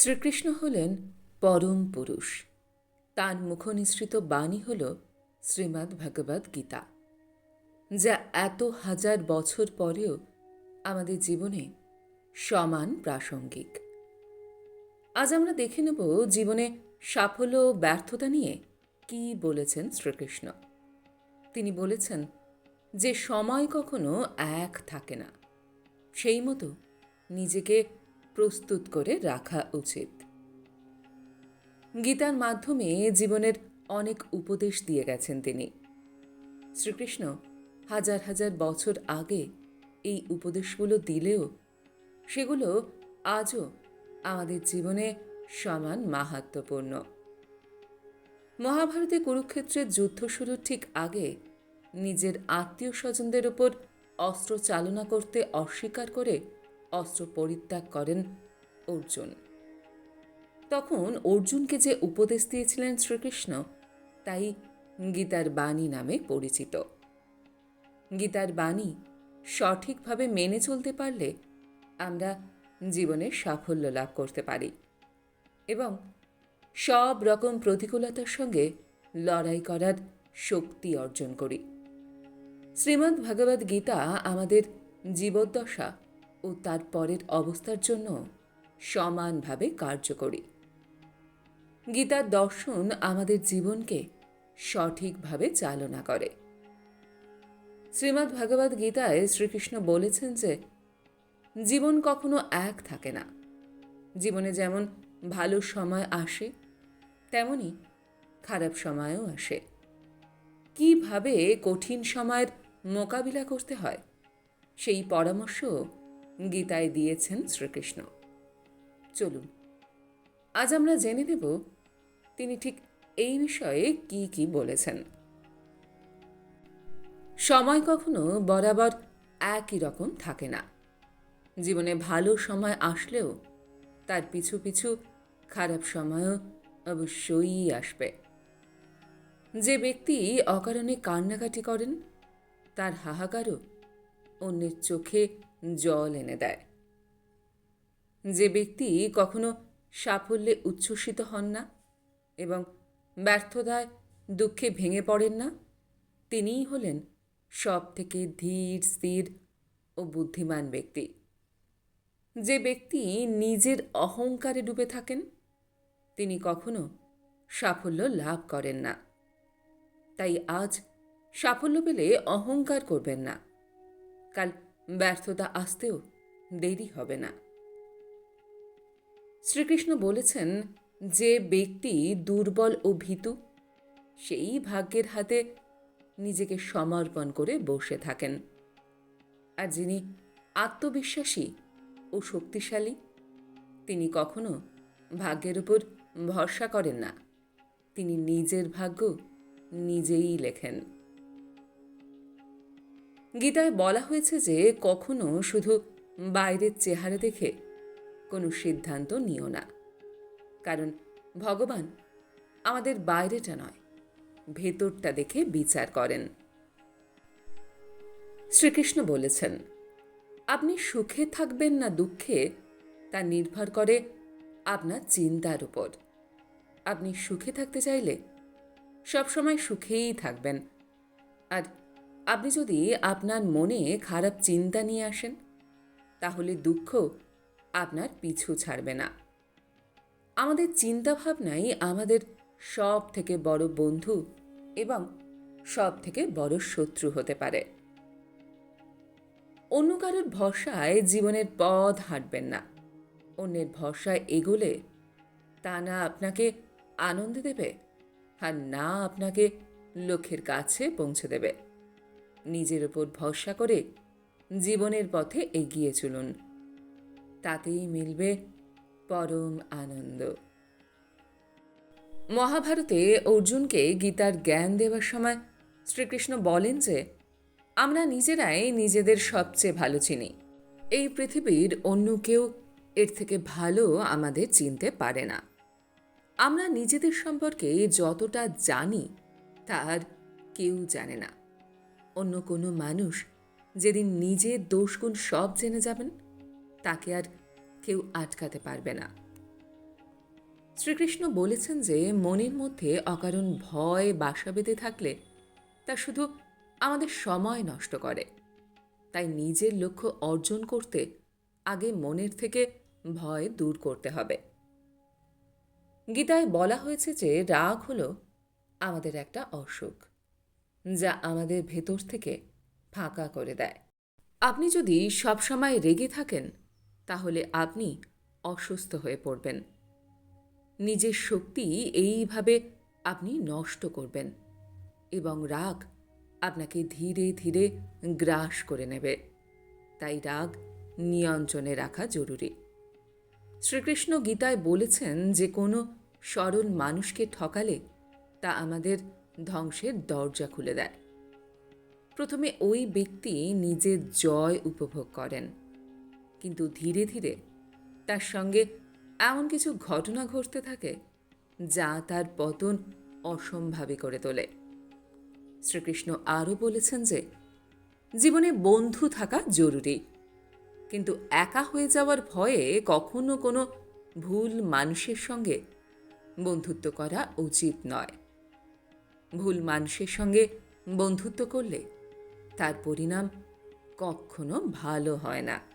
শ্রীকৃষ্ণ হলেন পরম পুরুষ। তাঁর মুখনিসৃত বাণী হল শ্রীমদ্ ভগবদ্ গীতা, যা এত হাজার বছর পরেও আমাদের জীবনে সমান প্রাসঙ্গিক। আজ আমরা দেখে নেব জীবনে সাফল্য ও ব্যর্থতা নিয়ে কি বলেছেন শ্রীকৃষ্ণ। তিনি বলেছেন যে সময় কখনো এক থাকে না, সেই মতো নিজেকে প্রস্তুত করে রাখা উচিত। গীতার মাধ্যমে জীবনের অনেক উপদেশ দিয়ে গেছেন তিনি। শ্রীকৃষ্ণ হাজার হাজার বছর আগে এই উপদেশগুলো দিলেও সেগুলো আজও আমাদের জীবনে সমান মাহাত্মপূর্ণ। মহাভারতে কুরুক্ষেত্রের যুদ্ধ শুরুর ঠিক আগে নিজের আত্মীয় স্বজনদের ওপর অস্ত্র চালনা করতে অস্বীকার করে অস্ত্র পরিত্যাগ করেন অর্জুন। তখন অর্জুনকে যে উপদেশ দিয়েছিলেন শ্রীকৃষ্ণ, তাই গীতার বাণী নামে পরিচিত। গীতার বাণী সঠিকভাবে মেনে চলতে পারলে আমরা জীবনে সাফল্য লাভ করতে পারি এবং সব রকম প্রতিকূলতার সঙ্গে লড়াই করার শক্তি অর্জন করি। শ্রীমদ্ ভগবদ্ গীতা আমাদের জীবদ্দশা ও তার পরের অবস্থার জন্য সমানভাবে কার্যকরী। গীতার দর্শন আমাদের জীবনকে সঠিকভাবে চালনা করে। শ্রীমদ্ ভগবদ্ গীতায় শ্রীকৃষ্ণ বলেছেন যে, জীবন কখনো এক থাকে না। জীবনে যেমন ভালো সময় আসে, তেমনি খারাপ সময়ও আসে। কীভাবে কঠিন সময়ের মোকাবিলা করতে হয়, সেই পরামর্শ গীতায় দিয়েছেন শ্রীকৃষ্ণ। চলুন, আজ আমরা জেনে নেব তিনি ঠিক এই বিষয়ে কি কি বলেছেন। সময় কখনো বরাবর একই রকম থাকে না। জীবনে ভালো সময় আসলেও তার পিছু পিছু খারাপ সময়ও অবশ্যই আসবে। যে ব্যক্তি অকারণে কান্নাকাটি করেন, তার হাহাকারও অন্যের চোখে জল এনে দেয়। যে ব্যক্তি কখনো সাফল্যে উচ্ছ্বসিত হন না এবং ব্যর্থতায় দুঃখে ভেঙে পড়েন না, তিনিই হলেন সব থেকে ধীর, স্থির ও বুদ্ধিমান ব্যক্তি। যে ব্যক্তি নিজের অহংকারে ডুবে থাকেন, তিনি কখনো সাফল্য লাভ করেন না। তাই আজ সাফল্য পেলে অহংকার করবেন না। কাল ব্যর্থতা আসতেও দেরি হবে না। শ্রীকৃষ্ণ বলেছেন, যে ব্যক্তি দুর্বল ও ভীতু, সেই ভাগ্যের হাতে নিজেকে সমর্পণ করে বসে থাকেন। আর যিনি আত্মবিশ্বাসী ও শক্তিশালী, তিনি কখনো ভাগ্যের উপর ভরসা করেন না। তিনি নিজের ভাগ্য নিজেই লেখেন। গীতায় বলা হয়েছে যে কখনো শুধু বাইরের চেহারা দেখে কোনো সিদ্ধান্ত নিও না। কারণ ভগবান আমাদের বাইরেটা নয়, ভেতরটা দেখে বিচার করেন। শ্রীকৃষ্ণ বলেছেন, আপনি সুখে থাকবেন না দুঃখে, তা নির্ভর করে আপনার চিন্তার উপর। আপনি সুখে থাকতে চাইলে সবসময় সুখেই থাকবেন। আর আপনি যদি আপনার মনে খারাপ চিন্তা নিয়ে আসেন, তাহলে দুঃখ আপনার পিছু ছাড়বে না। আমাদের চিন্তাভাবনাই আমাদের সব থেকে বড় বন্ধু এবং সব থেকে বড় শত্রু হতে পারে। অন্য কারোর ভরসায় জীবনের পথ হাঁটবেন না। অন্যের ভরসায় এগোলে তা না আপনাকে আনন্দ দেবে, আর না আপনাকে লক্ষ্যের কাছে পৌঁছে দেবে। নিজের ওপর ভরসা করে জীবনের পথে এগিয়ে চলুন। তাতেই মিলবে পরম আনন্দ। মহাভারতে অর্জুনকে গীতার জ্ঞান দেওয়ার সময় শ্রীকৃষ্ণ বলেন যে, আমরা নিজেরাই নিজেদের সবচেয়ে ভালো চিনি। এই পৃথিবীর অন্য কেউ এর থেকে ভালো আমাদের চিনতে পারে না। আমরা নিজেদের সম্পর্কে যতটা জানি, তার কেউ জানে না। অন্য কোনো মানুষ যেদিন নিজের দোষগুণ সব জেনে যাবেন, তাকে আর কেউ আটকাতে পারবে না। শ্রীকৃষ্ণ বলেছেন যে, মনের মধ্যে অকারণ ভয়, বাসা বেঁধে থাকলে তা শুধু আমাদের সময় নষ্ট করে। তাই নিজের লক্ষ্য অর্জন করতে আগে মনের থেকে ভয় দূর করতে হবে। গীতায় বলা হয়েছে যে, রাগ হলো আমাদের একটা অসুখ। যা আমাদের ভেতর থেকে ফাঁকা করে দেয়। আপনি যদি সবসময় রেগে থাকেন, তাহলে আপনি অসুস্থ হয়ে পড়বেন। নিজের শক্তি এইভাবে আপনি নষ্ট করবেন এবং রাগ আপনাকে ধীরে ধীরে গ্রাস করে নেবে। তাই রাগ নিয়ন্ত্রণে রাখা জরুরি। শ্রীকৃষ্ণ গীতায় বলেছেন যে কোনো সরল মানুষকে ঠকালে তা আমাদের ধ্বংসের দরজা খুলে দেয় প্রথমে ওই ব্যক্তি নিজের জয় উপভোগ করেন, কিন্তু ধীরে ধীরে তার সঙ্গে এমন কিছু ঘটনা ঘটতে থাকে যা তার পতন অসম্ভাবী করে তোলে। শ্রীকৃষ্ণ আরও বলেছেন যে, জীবনে বন্ধু থাকা জরুরি, কিন্তু একা হয়ে যাওয়ার ভয়ে কখনো কোনো ভুল মানুষের সঙ্গে বন্ধুত্ব করা উচিত নয়। ভুল মানুষের সঙ্গে বন্ধুত্ব করলে তার পরিণাম কখনো ভালো হয় না।